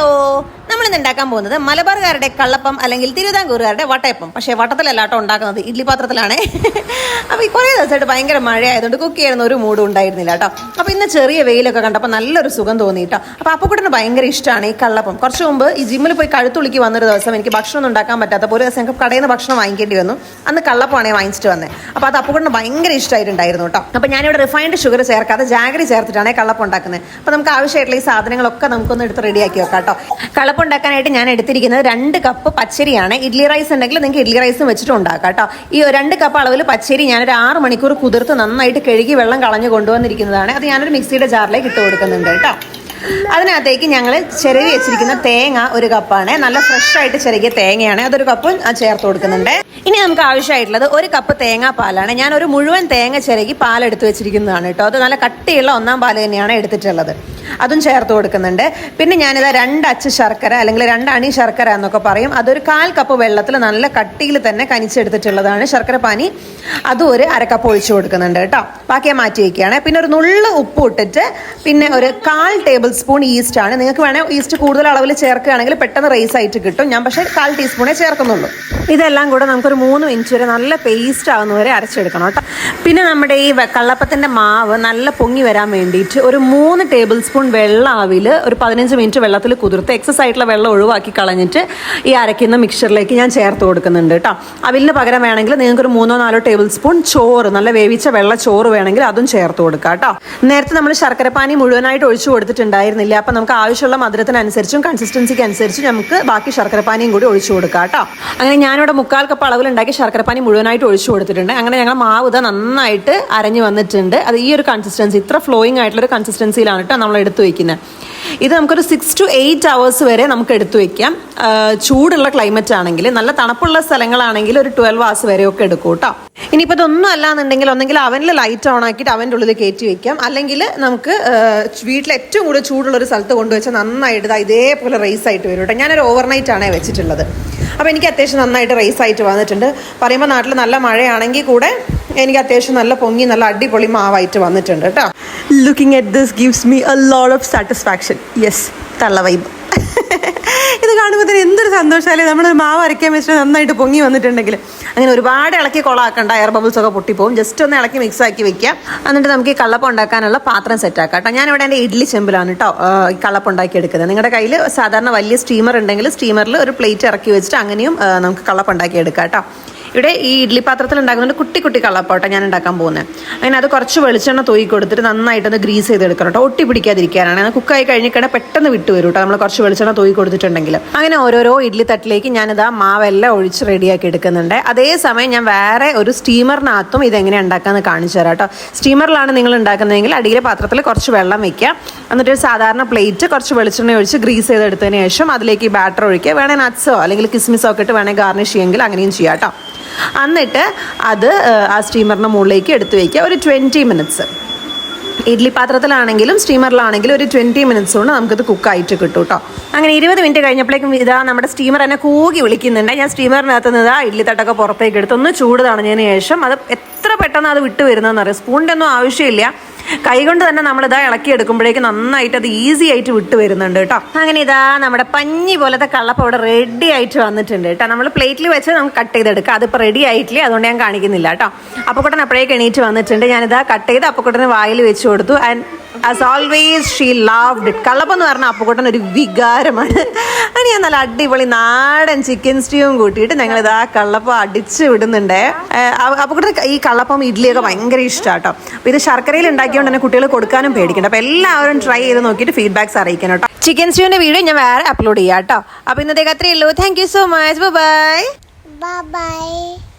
kayo. നമ്മൾ ഇന്ന് ഉണ്ടാക്കാൻ പോകുന്നത് മലബാറുകാരുടെ കള്ളപ്പം അല്ലെങ്കിൽ തിരുവിതാംകൂറുകാരുടെ വട്ടയപ്പം. പക്ഷേ വട്ടത്തിലല്ല കേട്ടോ ഉണ്ടാക്കുന്നത് ഇഡ്ലി പാത്രത്തിലാണ്. അപ്പോൾ ഈ കുറേ ദിവസമായിട്ട് ഭയങ്കര മഴയായതുകൊണ്ട് കുക്ക് ചെയ്യുന്ന ഒരു മൂഡും ഉണ്ടായിരുന്നില്ല കേട്ടോ അപ്പോൾ ഇന്ന് ചെറിയ വെയിലൊക്കെ കണ്ടപ്പോൾ നല്ലൊരു സുഖം തോന്നി കേട്ടോ അപ്പോൾ അപ്പക്കൂട്ടിന് ഭയങ്കര ഇഷ്ടമാണ് ഈ കള്ളപ്പം. കുറച്ച് മുമ്പ് ഈ ജിമ്മിൽ പോയി കഴുത്തുളിക്ക് വന്നൊരു ദിവസം എനിക്ക് ഭക്ഷണം ഉണ്ടാക്കാൻ പറ്റാത്ത ഒരു ദിവസം എനിക്ക് കടയിൽ നിന്ന് ഭക്ഷണം വാങ്ങിക്കേണ്ടി വന്നു. അന്ന് കള്ളപ്പമാണേ വാങ്ങിച്ചിട്ട് വന്നത് അപ്പോൾ അത് അപ്പക്കൂട്ടിന് ഭയങ്കര ഇഷ്ടമായിട്ടുണ്ടായിരുന്നു കേട്ടോ അപ്പോൾ ഞാനിവിടെ റിഫൈൻഡ് ഷുഗർ ചേർക്കാതെ ജാഗരി ചേർത്തിട്ടാണ് കള്ളപ്പം ഉണ്ടാക്കുന്നത്. അപ്പോൾ നമുക്ക് ആവശ്യമായിട്ടുള്ള ഈ സാധനങ്ങളൊക്കെ നമുക്കൊന്ന് എടുത്ത് റെഡിയാക്കി വെക്കാം കേട്ടോ കള്ളപ്പം ഉണ്ടാക്കാനായിട്ട് ഞാൻ എടുത്തിരിക്കുന്നത് രണ്ട് കപ്പ് പച്ചരിയാണ്. ഇഡ്ലി റൈസ് ഉണ്ടെങ്കിൽ നിങ്ങൾക്ക് ഇഡ്ലി റൈസും വെച്ചിട്ട് ഉണ്ടാക്കാം കേട്ടോ. ഈ രണ്ട് കപ്പ് അളവിൽ പച്ചരി ഞാനൊരു ആറ് മണിക്കൂർ കുതിർത്ത് നന്നായിട്ട് കഴുകി വെള്ളം കളഞ്ഞു കൊണ്ടുവന്നിരിക്കുന്നതാണ്. അത് ഞാനൊരു മിക്സിയുടെ ജാറിലേക്ക് ഇട്ട് കൊടുക്കുന്നുണ്ട് കേട്ടോ. അതിനകത്തേക്ക് ഞങ്ങൾ ചിരവി വെച്ചിരിക്കുന്ന തേങ്ങ ഒരു കപ്പാണ് നല്ല ഫ്രഷ് ആയിട്ട് ചിരകിയ തേങ്ങയാണ്. അതൊരു കപ്പ് ചേർത്ത് കൊടുക്കുന്നുണ്ട്. ഇനി നമുക്ക് ആവശ്യമായിട്ടുള്ളത് ഒരു കപ്പ് തേങ്ങാപ്പാലാണ്. ഞാൻ ഒരു മുഴുവൻ തേങ്ങ ചിരകി പാലെടുത്ത് വെച്ചിരിക്കുന്നതാണ് കേട്ടോ. അത് നല്ല കട്ടിയുള്ള ഒന്നാം പാൽ തന്നെയാണ് എടുത്തിട്ടുള്ളത്. അതും ചേർത്ത് കൊടുക്കുന്നുണ്ട്. പിന്നെ ഞാനിത് രണ്ട് അച്ച് ശർക്കര അല്ലെങ്കിൽ രണ്ട് അണി ശർക്കര എന്നൊക്കെ പറയും. അതൊരു കാൽ കപ്പ് വെള്ളത്തിൽ നല്ല കട്ടിയിൽ തന്നെ കനിച്ചെടുത്തിട്ടുള്ളതാണ് ശർക്കര പാനി. അതും ഒരു അരക്കപ്പ് ഒഴിച്ചു കൊടുക്കുന്നുണ്ട് കേട്ടോ. ബാക്കിയെ മാറ്റി വയ്ക്കുകയാണ് പിന്നെ ഒരു നുള്ള് ഉപ്പ് ഇട്ടിട്ട് പിന്നെ ഒരു കാൽ ടേബിൾ സ്പൂൺ ഈസ്റ്റ് ആണ്. നിങ്ങൾക്ക് വേണേൽ ഈസ്റ്റ് കൂടുതൽ അളവിൽ ചേർക്കുകയാണെങ്കിൽ പെട്ടെന്ന് റൈസ് ആയിട്ട് കിട്ടും. ഞാൻ പക്ഷേ കാൽ ടീസ്പൂണേ ചേർക്കുന്നുള്ളൂ. ഇതെല്ലാം കൂടെ നമുക്കൊരു മൂന്ന് മിനിറ്റ് വരെ നല്ല പേസ്റ്റ് ആവുന്ന വരെ അരച്ചെടുക്കണം കേട്ടോ. പിന്നെ നമ്മുടെ ഈ കള്ളപ്പത്തിന്റെ മാവ് നല്ല പൊങ്ങി വരാൻ വേണ്ടിയിട്ട് ഒരു മൂന്ന് ടേബിൾ സ്പൂൺ വെള്ളം ആവിൽ ഒരു പതിനഞ്ച് മിനിറ്റ് വെള്ളത്തിൽ കുതിർത്ത് എക്സസ് ആയിട്ടുള്ള വെള്ളം ഒഴിവാക്കി കളഞ്ഞിട്ട് ഈ അരയ്ക്കുന്ന മിക്സറിലേക്ക് ഞാൻ ചേർത്ത് കൊടുക്കുന്നുണ്ട് കേട്ടോ അവിലിന് പകരം വേണമെങ്കിൽ നിങ്ങൾക്ക് ഒരു മൂന്നോ നാലോ ടേബിൾ സ്പൂൺ ചോറ് നല്ല വേവിച്ച വെള്ള ചോറ് വേണമെങ്കിൽ അതും ചേർത്ത് കൊടുക്കുക കേട്ടോ നേരത്തെ നമ്മൾ ശർക്കരപ്പാനി മുഴുവനായിട്ട് ഒഴിച്ചു കൊടുത്തിട്ടുണ്ടായിരുന്നില്ല. അപ്പം നമുക്ക് ആവശ്യമുള്ള മധുരത്തിനനുസരിച്ചും കൺസിസ്റ്റൻസിക്ക് അനുസരിച്ചും നമുക്ക് ബാക്കി ശർക്കരപ്പാനിയും കൂടി ഒഴിച്ചു കൊടുക്കാം കേട്ടോ അങ്ങനെ ഞാനിവിടെ മുക്കാൽ കപ്പ് അളവിലുണ്ടാക്കി ശർക്കരപ്പാനി മുഴുവനായിട്ട് ഒഴിച്ചു കൊടുത്തിട്ടുണ്ട്. അങ്ങനെ ഞങ്ങൾ മാവ് നന്നായിട്ട് അരഞ്ഞു വന്നിട്ടുണ്ട്. അത് ഈ ഒരു കൺസിസ്റ്റൻസി ഇത്ര ഫ്ലോയിങ് ആയിട്ടുള്ള ഒരു കൺസിസ്റ്റൻസിയിലാണ് കേട്ടോ നമ്മൾ എടുത്തു വയ്ക്കുന്നത് ഇത് നമുക്കൊരു സിക്സ് ടു എയ്റ്റ് അവേഴ്സ് വരെ നമുക്ക് എടുത്തു വയ്ക്കാം ചൂടുള്ള ക്ലൈമറ്റ് ആണെങ്കിൽ നല്ല തണുപ്പുള്ള സ്ഥലങ്ങളാണെങ്കിൽ ഒരു ട്വൽവ് അവേഴ്സ് വരെയൊക്കെ എടുക്കും കേട്ടോ ഇനിയിപ്പോൾ ഇതൊന്നും അല്ലാന്നുണ്ടെങ്കിൽ ഒന്നെങ്കിൽ അവനിൽ ലൈറ്റ് ഓൺ ആക്കിയിട്ട് അവന്റെ ഉള്ളിൽ കയറ്റി വെക്കാം അല്ലെങ്കിൽ നമുക്ക് വീട്ടിൽ ഏറ്റവും കൂടുതൽ ചൂടുള്ള ഒരു സ്ഥലത്ത് കൊണ്ടുവച്ചാൽ നന്നായിട്ട് ഇതേപോലെ റേസ് ആയിട്ട് വരും കേട്ടോ ഞാനൊരു ഓവർനൈറ്റ് ആണേ വെച്ചിട്ടുള്ളത്. അപ്പോൾ എനിക്ക് അത്യാവശ്യം നന്നായിട്ട് റേസ് ആയിട്ട് വന്നിട്ടുണ്ട്. പറയുമ്പോൾ നാട്ടിൽ നല്ല മഴയാണെങ്കിൽ കൂടെ എനിക്ക് അത്യാവശ്യം നല്ല പൊങ്ങി നല്ല അടിപൊളി മാവായിട്ട് വന്നിട്ടുണ്ട് കേട്ടോ. Looking at this gives me a load of satisfaction yes തള്ള വൈബ് ഇത് കാണുമ്പോൾ തന്നെ എന്തൊരു സന്തോഷമല്ലേ നമ്മൾ മാവ് അരയ്ക്കാൻ വെച്ചിട്ട് നന്നായിട്ട് പൊങ്ങി വന്നിട്ടുണ്ടെങ്കിൽ. അങ്ങനെ ഒരുപാട് ഇളക്കി കൊളാക്കണ്ട. എയർ ബബിൾസ് ഒക്കെ പൊട്ടിപ്പോവും. ജസ്റ്റ് ഒന്ന് ഇളക്കി മിക്സ് ആക്കി വെക്കാം. എന്നിട്ട് നമുക്ക് ഈ കള്ളപ്പം ഉണ്ടാക്കാനുള്ള പാത്രം സെറ്റ് ആക്കാം കേട്ടോ. ഞാനിവിടെ എന്റെ ഇഡ്ഡലി ചെമ്പിലാണ് കേട്ടോ ഈ കള്ളപ്പം ഉണ്ടാക്കി എടുക്കുന്നത് നിങ്ങളുടെ കയ്യിൽ സാധാരണ വലിയ സ്റ്റീമർ ഉണ്ടെങ്കിൽ സ്റ്റീമറിൽ ഒരു പ്ലേറ്റ് ഇറക്കി വെച്ചിട്ട് അങ്ങനെയും നമുക്ക് കള്ളപ്പം ഉണ്ടാക്കി എടുക്കാം കേട്ടോ ഇവിടെ ഈ ഇഡ്ഡലി പാത്രത്തിൽ ഉണ്ടാക്കുന്നുണ്ട് കുട്ടി കുട്ടി കള്ളപ്പോട്ട ഞാൻ ഉണ്ടാക്കാൻ പോകുന്നത് അങ്ങനെ അത് കുറച്ച് വെളിച്ചെണ്ണ തൂയി കൊടുത്തിട്ട് നന്നായിട്ട് ഒന്ന് ഗ്രീസ് ചെയ്ത് എടുക്കണം കേട്ടോ. ഒട്ടി പിടിക്കാതിരിക്കാനാണ്. കുക്കായി കഴിഞ്ഞിട്ട് പെട്ടെന്ന് വിട്ടു വരും കേട്ടോ. നമ്മൾ കുറച്ച് വെളിച്ചെണ്ണ തൂയി കൊടുത്തിട്ടുണ്ടെങ്കിൽ. അങ്ങനെ ഓരോരോ ഇഡ്ഡലി തട്ടിലേക്ക് ഞാനിതാ മാവെല്ലാം ഒഴിച്ച് റെഡിയാക്കി എടുക്കുന്നുണ്ട്. അതേസമയം ഞാൻ വേറെ ഒരു സ്റ്റീമറിനകത്തും ഇതെങ്ങനെ ഉണ്ടാക്കാമെന്ന് കാണിച്ചു തരാം കേട്ടോ. സ്റ്റീമറിലാണ് നിങ്ങൾ ഉണ്ടാക്കുന്നതെങ്കിൽ അടിയിലെ പാത്രത്തിൽ കുറച്ച് വെള്ളം വെക്കുക. എന്നിട്ട് ഒരു സാധാരണ പ്ലേറ്റ് കുറച്ച് വെളിച്ചെണ്ണ ഒഴിച്ച് ഗ്രീസ് ചെയ്തെടുത്തതിന് ശേഷം അതിലേക്ക് ഈ ബാറ്റർ ഒഴിക്കുക. വേണേൽ നട്ട്സോ അല്ലെങ്കിൽ കിസ്മിസോ ഒക്കെ ഇട്ട് വേണേൽ ഗാർണിഷ് ചെയ്യുമെങ്കിൽ അങ്ങനെയും ചെയ്യാം കേട്ടോ. എന്നിട്ട് അത് ആ സ്റ്റീമറിന്റെ മുകളിലേക്ക് എടുത്തു വയ്ക്കുക ഒരു ട്വന്റി മിനിറ്റ്സ് ഇഡ്ലി പാത്രത്തിലാണെങ്കിലും സ്റ്റീമറിലാണെങ്കിലും ഒരു ട്വന്റി മിനിറ്റ്സ് കൊണ്ട് നമുക്കിത് കുക്കായിട്ട് കിട്ടും കേട്ടോ. അങ്ങനെ ഇരുപത് മിനിറ്റ് കഴിഞ്ഞപ്പോഴേക്കും ഇതാ നമ്മുടെ സ്റ്റീമർ എന്നെ കൂകി വിളിക്കുന്നുണ്ട്. ഞാൻ സ്റ്റീമറിനകത്ത് നിന്ന് ഇതാ ഇഡ്ലി തട്ടൊക്കെ പുറത്തേക്ക് എടുത്ത്. ഒന്ന് ചൂട് തണഞ്ഞതിന് ശേഷം അത് എത്ര പെട്ടെന്ന് അത് വിട്ടു വരുന്നതെന്ന് അറിയാം. സ്പൂണിന്റെ ഒന്നും ആവശ്യമില്ല. കൈകൊണ്ട് തന്നെ നമ്മൾ ഇതാ ഇളക്കി എടുക്കുമ്പോഴേക്കും നന്നായിട്ട് അത് ഈസി ആയിട്ട് വിട്ടു വരുന്നുണ്ട് കേട്ടോ. അങ്ങനെ ഇതാ നമ്മുടെ പഞ്ഞി പോലത്തെ കള്ളപ്പം ഇവിടെ റെഡി ആയിട്ട് വന്നിട്ടുണ്ട് കേട്ടോ. നമ്മൾ പ്ലേറ്റിൽ വെച്ച് നമുക്ക് കട്ട് ചെയ്തെടുക്കാം. അതിപ്പോൾ റെഡി ആയിട്ടില്ല അതുകൊണ്ട് ഞാൻ കാണിക്കുന്നില്ല കേട്ടോ. അപ്പക്കുട്ടൻ അപ്പോഴേക്ക് എണീറ്റ് വന്നിട്ടുണ്ട്. ഞാനിതാ കട്ട് ചെയ്ത് അപ്പക്കുട്ടന് വായിൽ വെച്ച് കൊടുത്തു. And as always she loved it kallappam എന്ന് പറഞ്ഞാൽ അപ്പക്കുട്ടൻ ഒരു വികാരമാണ്. അത് ഞാൻ നല്ല അടിപൊളി നാടൻ ചിക്കൻ സ്റ്റീവും കൂട്ടിയിട്ട് ഞങ്ങൾ ഇതാ കള്ളപ്പം അടിച്ച് വിടുന്നുണ്ട്. അപ്പക്കുട്ടൻ ഈ കള്ളപ്പം ഇഡ്ഡലിയൊക്കെ ഭയങ്കര ഇഷ്ടമാണ് കേട്ടോ അപ്പോൾ ഇത് ശർക്കരയിൽ ഉണ്ടാക്കിയതുകൊണ്ട് തന്നെ കുട്ടികൾ കൊടുക്കാനും പേടിക്കണ്ട. അപ്പോൾ എല്ലാവരും ട്രൈ ചെയ്ത് നോക്കിയിട്ട് ഫീഡ്ബാക്സ് അറിയിക്കണം കേട്ടോ ചിക്കൻ സ്റ്റ്യൂവിന്റെ വീഡിയോ ഞാൻ വേറെ അപ്ലോഡ് ചെയ്യാം കേട്ടോ അപ്പോൾ ഇന്നത്തേക്ക് അത്രയേ ഉള്ളൂ. Thank you so much bye bye.